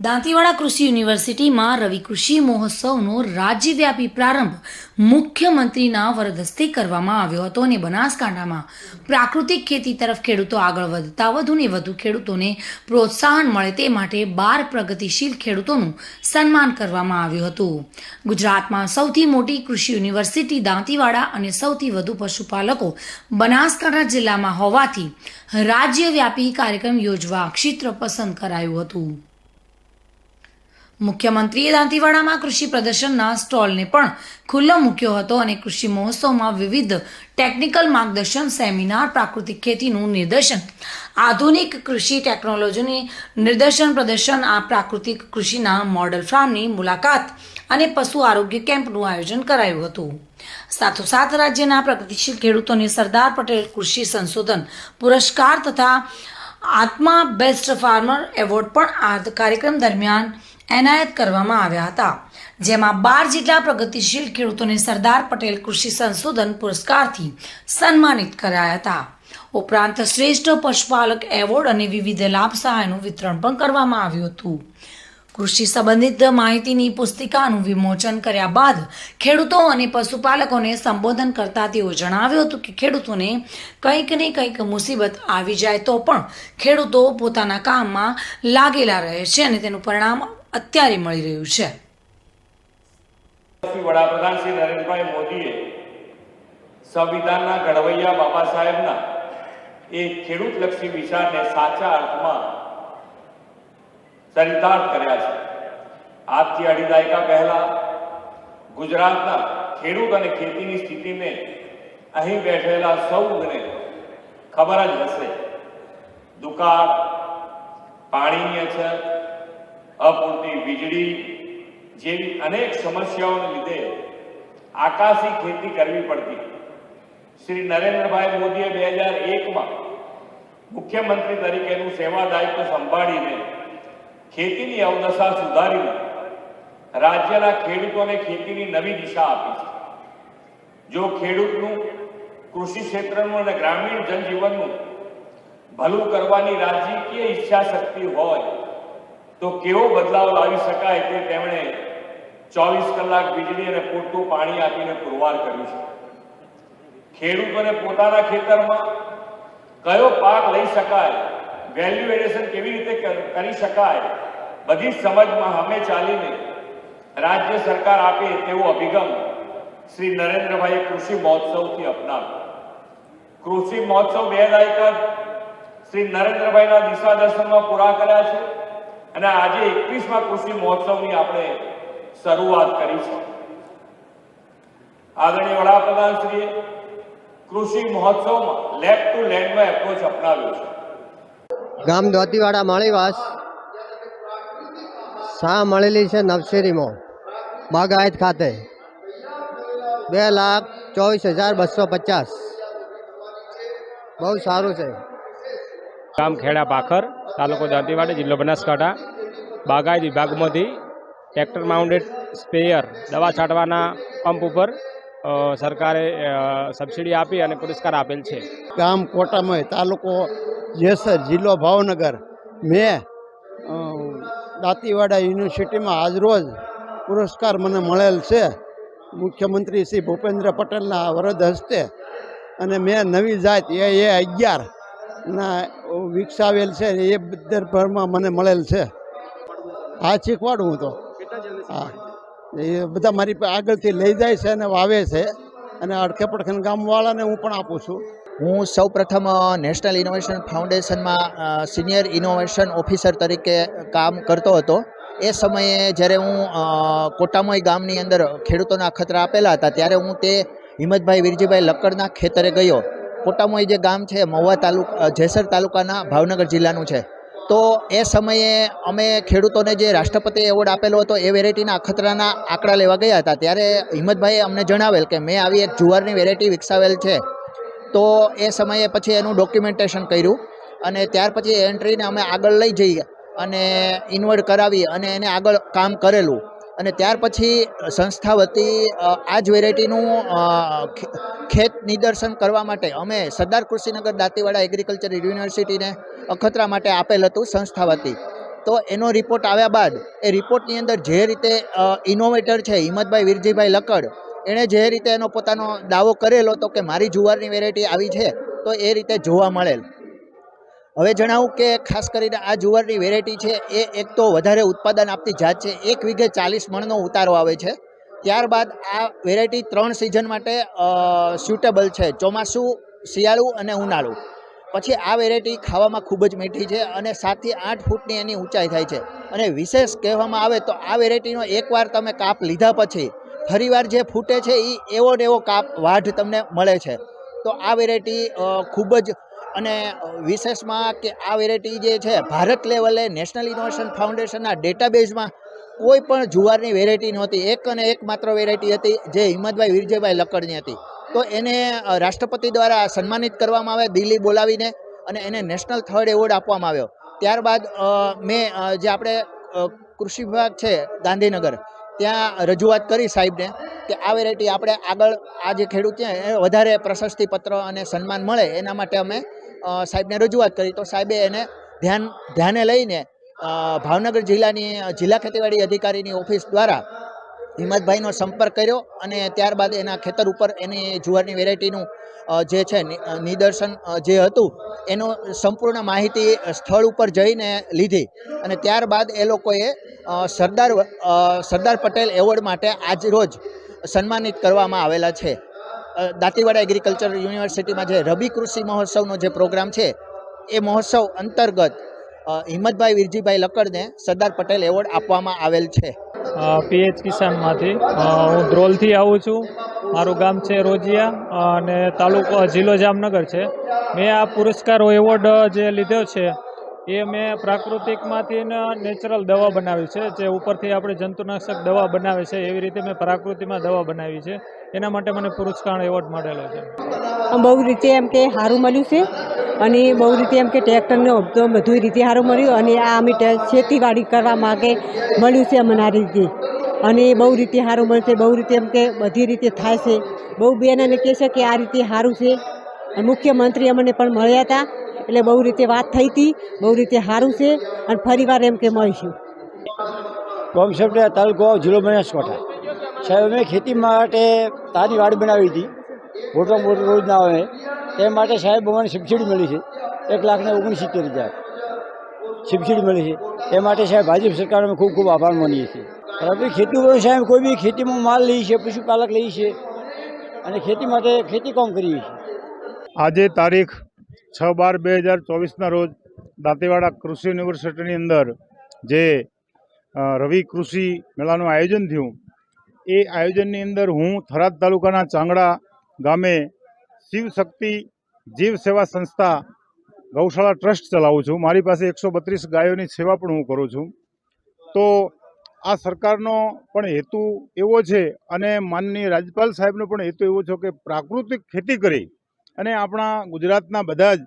દાંતીવાડા કૃષિ યુનિવર્સિટીમાં રવિ કૃષિ મહોત્સવનો રાજ્યવ્યાપી પ્રારંભ મુખ્યમંત્રીના વરદસ્તે કરવામાં આવ્યો હતો અને બનાસકાંઠામાં પ્રાકૃતિક ખેતી તરફ ખેડૂતો આગળ વધતા વધુને વધુ ખેડૂતોને પ્રોત્સાહન મળે તે માટે બાર પ્રગતિશીલ ખેડૂતોનું સન્માન કરવામાં આવ્યું હતું. ગુજરાતમાં સૌથી મોટી કૃષિ યુનિવર્સિટી દાંતીવાડા અને સૌથી વધુ પશુપાલકો બનાસકાંઠા જિલ્લામાં હોવાથી રાજ્યવ્યાપી કાર્યક્રમ યોજવા ક્ષેત્ર પસંદ કરાયું હતું. મુખ્યમંત્રીએ દાંતીવાડામાં કૃષિ પ્રદર્શનના સ્ટોલને પણ ખુલ્લો મૂક્યો હતો અને કૃષિ મહોત્સવમાં વિવિધ ટેકનિકલ માર્ગદર્શન, સેમિનાર, પ્રાકૃતિક ખેતીનું નિદર્શન આધુનિક કૃષિ ટેકનોલોજીની નિદર્શન પ્રદર્શન, આ પ્રાકૃતિક કૃષિના મોડલ ફાર્મની મુલાકાત અને પશુ આરોગ્ય કેમ્પનું આયોજન કરાયું હતું. સાથોસાથ રાજ્યના પ્રગતિશીલ ખેડૂતોને સરદાર પટેલ કૃષિ સંશોધન પુરસ્કાર તથા આત્મા બેસ્ટ ફાર્મર એવોર્ડ પણ આ કાર્યક્રમ દરમિયાન એનાયત કરવામાં આવ્યા હતા, જેમાં બાર જેટલા પ્રગતિશીલ ખેડૂતોને સરદાર પટેલ કૃષિ સંશોધન પુરસ્કારથી સન્માનિત કરાયા હતા. ઉપરાંત શ્રેષ્ઠ પશુપાલક એવોર્ડ અને વિવિધ લાભ સહાયનું વિતરણ પણ કરવામાં આવ્યું હતું. કૃષિ સંબંધિત માહિતીની પુસ્તિકાનું વિમોચન કર્યા બાદ ખેડૂતો અને પશુપાલકોને સંબોધન કરતા તેઓ જણાવ્યું હતું કે ખેડૂતોને કંઈક ને કંઈક મુસીબત આવી જાય તો પણ ખેડૂતો પોતાના કામમાં લાગેલા રહે છે અને તેનું પરિણામ અત્યારે મળી રહ્યું છે. વડાપ્રધાન શ્રી નરેન્દ્રભાઈ મોદીએ સંવિધાનના ઘડવૈયા બાબા સાહેબના એ ખેડૂતલક્ષી વિચારને સાચા અર્થમાં ચરિતાર્થ કર્યા છે. આજથી અઢી દાયકા પહેલા ગુજરાતના ખેડૂત અને ખેતીની સ્થિતિને અહીં બેઠેલા સૌને ખબર જ હશે. દુકાળ પાણીની અછત અપૂરતી વીજળી જેવી અનેક સમસ્યાઓને લીધે આકાશી ખેતી કરવી પડતી. શ્રી નરેન્દ્રભાઈ મોદીએ બે હજાર એકમાં મુખ્યમંત્રી તરીકેનું સેવા દાયિત્વ સંભાળીને ખેતીની અવદશા સુધારીને રાજ્યના ખેડૂતોને ખેતીની નવી દિશા આપી છે. જો ખેડૂતનું કૃષિ ક્ષેત્રનું અને ગ્રામીણ જનજીવનનું ભલું કરવાની રાજકીય ઈચ્છા શક્તિ હોય તો કેવો બદલાવ લાવી શકાય તે તેમણે ચોવીસ કલાક વીજળી અને પૂરતું પાણી આપીને પુરવાર કર્યું છે. ખેડૂતોને પોતાના ખેતરમાં કયો પાક લઈ શકાય વેલ્યુ એડિશન કેવી રીતે કરી શકાય, બધી સમજમાં હમે ચાલીને રાજ્ય સરકાર આપે તેવો અભિગમ શ્રી નરેન્દ્રભાઈએ કૃષિ મહોત્સવથી અપનાવ્યો. કૃષિ મહોત્સવ બે દાયકા શ્રી નરેન્દ્રભાઈના દિશા દર્શનમાં પૂરા કર્યા છે. અને આજે એકવીસમાં કૃષિ મહોત્સવની આપણે શરૂઆત કરી છે. આદરણીય વડાપ્રધાનશ્રીએ કૃષિ મહોત્સવમાં લેબ ટુ લેન્ડમાં એપ્રોચ અપનાવ્યો છે. ગામ ધોતીવાડા માળીવાસ શાહ મળેલી છે નવશેરીમાં બાગાયત ખાતે. બે લાખ ચોવીસ હજાર બસો પચાસ. બહુ સારું છે. ગામ ખેડા પાખર. તાલુકો દાંતીવાડી જિલ્લો બનાસકાંઠા. બાગાયત વિભાગમાંથી ટ્રેક્ટર માઉન્ટેડ સ્પેયર દવા છાંટવાના પંપ ઉપર સરકારે સબસિડી આપી અને પુરસ્કાર આપેલ છે. ગામ કોટામય તાલુકો જેસર જિલ્લો ભાવનગર. મેં દાંતીવાડા યુનિવર્સિટીમાં આજરોજ પુરસ્કાર મને મળેલ છે. મુખ્યમંત્રી શ્રી ભૂપેન્દ્ર પટેલના વરદ હસ્તે. અને મેં નવી જાત એ એ અગિયાર ના, વિકસાવેલ છે એ દરભરમાં મને મળેલ છે. હા શીખવાડું હું તો. હા. એ બધા મારી આગળથી લઈ જાય છે અને વાવે છે. અને અડખે પડખે ગામવાળાને હું પણ આપું છું. હું સૌ પ્રથમ નેશનલ ઇનોવેશન ફાઉન્ડેશનમાં સિનિયર ઇનોવેશન ઓફિસર તરીકે કામ કરતો હતો. એ સમયે જ્યારે હું કોટામોય ગામની અંદર ખેડૂતોના અખતરા આપેલા હતા, ત્યારે હું તે હિંમતભાઈ વિરજીભાઈ લક્કડના ખેતરે ગયો. કોટામોઈ જે ગામ છે, મહુવા તાલુક જેસર તાલુકાના ભાવનગર જિલ્લાનું છે. તો એ સમયે અમે ખેડૂતોને જે રાષ્ટ્રપતિ એવોર્ડ આપેલો હતો, એ વેરાયટીના અખતરાના આંકડા લેવા ગયા હતા. ત્યારે હિંમતભાઈએ અમને જણાવેલ કે મેં આવી એક જુવારની વેરાયટી વિકસાવેલ છે. તો એ સમયે પછી એનું ડોક્યુમેન્ટેશન કર્યું અને ત્યાર પછી એન્ટ્રીને અમે આગળ લઈ જઈએ અને ઇન્વર્ટ કરાવી અને એને આગળ કામ કરેલું. અને ત્યાર પછી સંસ્થા વતી આ જ વેરાયટીનું ખેત નિદર્શન કરવા માટે અમે સરદાર કૃષિનગર દાંતીવાડા એગ્રીકલ્ચર યુનિવર્સિટીને અખતરા માટે આપેલ હતું સંસ્થા વતી. તો એનો રિપોર્ટ આવ્યા બાદ, એ રિપોર્ટની અંદર જે રીતે ઇનોવેટર છે હિંમતભાઈ વિરજીભાઈ લકડ, એણે જે રીતે એનો પોતાનો દાવો કરેલો તો કે મારી જુવારની વેરાયટી આવી છે, તો એ રીતે જોવા મળેલ. હવે જણાવું કે ખાસ કરીને આ જુવારની વેરાયટી છે, એ એક તો વધારે ઉત્પાદન આપતી જાત છે, એક વીઘે ચાલીસ મણનો ઉતારો આવે છે. ત્યારબાદ આ વેરાયટી ત્રણ સિઝન માટે સ્યુટેબલ છે, ચોમાસું, શિયાળું અને ઉનાળુ. પછી આ વેરાયટી ખાવામાં ખૂબ જ મીઠી છે અને સાતથી આઠ ફૂટની એની ઊંચાઈ થાય છે. અને વિશેષ કહેવામાં આવે તો આ વેરાયટીનો એકવાર તમે કાપ લીધા પછી, ફરીવાર જે ફૂટે છે એ એવો ને એવો કાપ વાઢ તમને મળે છે. તો આ વેરાયટી ખૂબ જ અને વિશેષમાં કે આ વેરાયટી જે છે, ભારત લેવલે નેશનલ ઇનોવેશન ફાઉન્ડેશનના ડેટાબેઝમાં કોઈ પણ જુવારની વેરાયટી નહોતી. એક અને એક માત્ર વેરાયટી હતી, જે હિંમતભાઈ વિરજયભાઈ લકડની હતી. તો એને રાષ્ટ્રપતિ દ્વારા સન્માનિત કરવામાં આવે, દિલ્હી બોલાવીને અને એને નેશનલ થર્ડ એવોર્ડ આપવામાં આવ્યો. ત્યારબાદ મેં જે આપણે કૃષિ વિભાગ છે, ગાંધીનગર, ત્યાં રજૂઆત કરી સાહેબને કે આ વેરાયટી આપણે આગળ, આ જે ખેડૂત છે, એ વધારે પ્રશસ્તિ પત્ર અને સન્માન મળે, એના માટે અમે સાહેબને રજૂઆત કરી. તો સાહેબે એને ધ્યાન, ધ્યાને લઈને ભાવનગર જિલ્લાની, જિલ્લા ખેતીવાડી અધિકારીની ઓફિસ દ્વારા હિંમતભાઈનો સંપર્ક કર્યો અને ત્યારબાદ એના ખેતર ઉપર એની જુવારની વેરાયટીનું જે છે નિદર્શન જે હતું, એનો સંપૂર્ણ માહિતી સ્થળ ઉપર જઈને લીધી. અને ત્યારબાદ એ લોકોએ સરદાર સરદાર પટેલ એવોર્ડ માટે આજ રોજ સન્માનિત કરવામાં આવેલા છે. દાંતીવાડા એગ્રીકલ્ચર યુનિવર્સિટીમાં જે રબી કૃષિ મહોત્સવનો જે પ્રોગ્રામ છે, એ મહોત્સવ અંતર્ગત હિંમતભાઈ વિરજીભાઈ લકડને સરદાર પટેલ એવોર્ડ આપવામાં આવેલ છે. પીએચ કિસાનમાંથી. હું ધ્રોલથી આવું છું. મારું ગામ છે રોજિયા, અને તાલુકો જિલ્લો જામનગર છે. મેં આ પુરસ્કાર એવોર્ડ જે લીધો છે એ મેં પ્રાકૃતિકમાંથી નેચરલ દવા બનાવી છે, જે ઉપરથી આપણે જંતુનાશક દવા બનાવે છે, એવી રીતે મેં પ્રાકૃતિમાં દવા બનાવી છે. એના માટે મને પુરસ્કાર એવોર્ડ મળેલો છે. બહુ રીતે એમ કે સારું મળ્યું છે, અને બહુ રીતે એમ કે ટ્રેક્ટરને તો બધું રીતે સારું મળ્યું, અને આ અમે ખેતીવાડી કરવા માટે મળ્યું છે અમને આ રીતે. અને બહુ રીતે સારું મળશે બહુ રીતે એમ કે બધી રીતે થાય છે. બહુ બેન એને કહે છે કે આ રીતે સારું છે. અને મુખ્યમંત્રી અમને પણ મળ્યા હતા. એટલે બહુ રીતે વાત થઈ હતી બહુ રીતે સારું છે અને ફરીવાર એમ કે મળીશું. કોમસેપ્ટ તાલુકો જિલ્લો બનાસકાંઠા. સાહેબ અમે ખેતી માટે તાજી વાડ બનાવી હતી. મોટો મોટો રોજ ના આવે. તે માટે સાહેબ અમને સબસિડી મળી છે. એક લાખને ઓગણસિત્તેર હજાર. સબસિડી મળી છે. એ માટે સાહેબ ભાજપ સરકારનો અમે ખૂબ ખૂબ આભાર માનીએ છીએ. આપણે ખેતી ઉપર સાહેબ કોઈ બી ખેતીમાં માલ લઈએ છીએ પશુપાલક લઈએ છીએ અને ખેતી માટે ખેતી કામ કરીએ છીએ. આજે તારીખ છ બાર બે હજાર ચોવીસના રોજ દાંતેવાડા કૃષિ યુનિવર્સિટીની અંદર જે રવિ કૃષિ મેળાનું આયોજન થયું, એ આયોજનની અંદર હું થરાદ તાલુકાના ચાંગડા ગામે શિવશક્તિ જીવ સેવા સંસ્થા ગૌશાળા ટ્રસ્ટ ચલાવું છું. મારી પાસે એકસો બત્રીસ ગાયોની સેવા પણ હું કરું છું. તો આ સરકારનો પણ હેતુ એવો છે અને માનનીય રાજ્યપાલ સાહેબનો પણ હેતુ એવો છે કે પ્રાકૃતિક ખેતી કરી અને આપણા ગુજરાતના બધા જ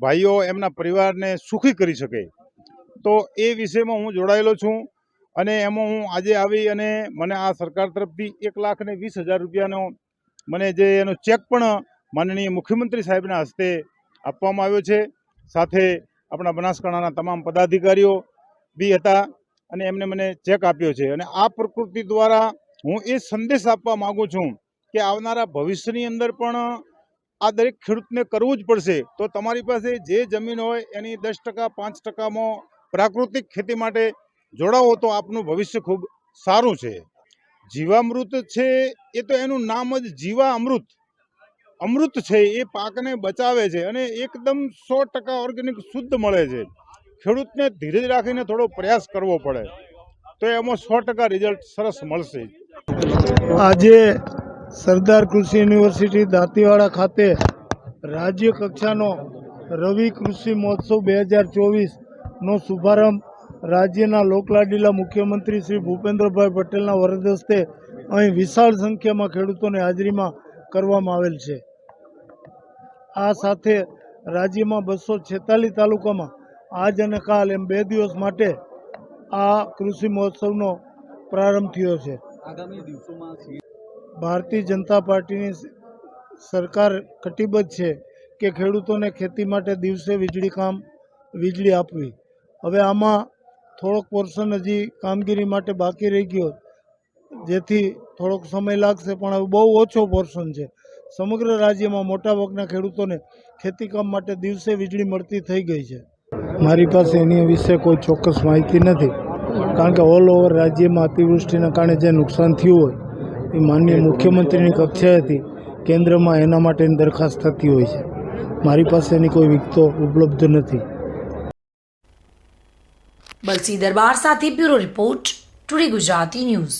ભાઈઓ એમના પરિવારને સુખી કરી શકે. તો એ વિષયમાં હું જોડાયેલો છું અને એમાં હું આજે આવી અને મને આ સરકાર તરફથી એક લાખ ને વીસ હજાર રૂપિયાનો મને જે એનો ચેક પણ માનનીય મુખ્યમંત્રી સાહેબના હસ્તે આપવામાં આવ્યો છે. સાથે આપણા બનાસકાંઠાના તમામ પદાધિકારીઓ બી હતા અને એમને મને ચેક આપ્યો છે. અને આ પ્રકૃતિ દ્વારા હું એ સંદેશ આપવા માગું છું કે આવનારા ભવિષ્યની અંદર પણ આ દરેક ખેડૂતને કરવું જ પડશે. તો તમારી પાસે જે જમીન હોય એની દસ ટકા, પાંચ ટકામાં પ્રાકૃતિક ખેતી માટે જોડાવો તો આપનું ભવિષ્ય ખૂબ સારું છે. જીવામૃત છે એ તો એનું નામ જ જીવા અમૃત અમૃત છે એ પાકને બચાવે છે અને એકદમ સો ટકા ઓર્ગેનિક શુદ્ધ મળે છે. ખેડૂતને ધીરજ રાખીને થોડો પ્રયાસ કરવો પડે. તો એમાં સો ટકા રિઝલ્ટ સરસ મળશે. આજે સરદાર કૃષિ યુનિવર્સિટી દાંતીવાડા ખાતે રાજ્ય કક્ષાનો રવિ કૃષિ મહોત્સવ બે હજાર ચોવીસનો શુભારંભ રાજ્યના લોકલાડીલા મુખ્યમંત્રી શ્રી ભૂપેન્દ્રભાઈ પટેલના વરદ હસ્તે અહીં વિશાળ સંખ્યામાં ખેડૂતોની હાજરીમાં કરવામાં આવેલ છે. આ સાથે રાજ્યમાં બસો છેતાલીસ તાલુકામાં આજ અને કાલ એમ બે દિવસ માટે આ કૃષિ મહોત્સવનો પ્રારંભ થયો છે. ભારતીય જનતા પાર્ટીની સરકાર કટિબદ્ધ છે કે ખેડૂતોને ખેતી માટે દિવસે વીજળી કામ, વીજળી આપવી. હવે આમાં થોડોક પોર્શન હજી કામગીરી માટે બાકી રહી ગયો, જેથી થોડોક સમય લાગશે, પણ હવે બહુ ઓછો પોર્શન છે. સમગ્ર રાજ્યમાં મોટાભાગના ખેડૂતોને ખેતીકામ માટે દિવસે વીજળી મળતી થઈ ગઈ છે. મારી પાસે એની વિશે કોઈ ચોક્કસ માહિતી નથી, કારણ કે ઓલ ઓવર રાજ્યમાં અતિવૃષ્ટિના કારણે જે નુકસાન થયું હોય એ માનનીય મુખ્યમંત્રીની કક્ષાએથી કેન્દ્રમાં એના માટેની દરખાસ્ત થતી હોય છે. મારી પાસે એની કોઈ વિગતો ઉપલબ્ધ નથી. બલસી દરબાર સાથે bureau report, today Gujarati news.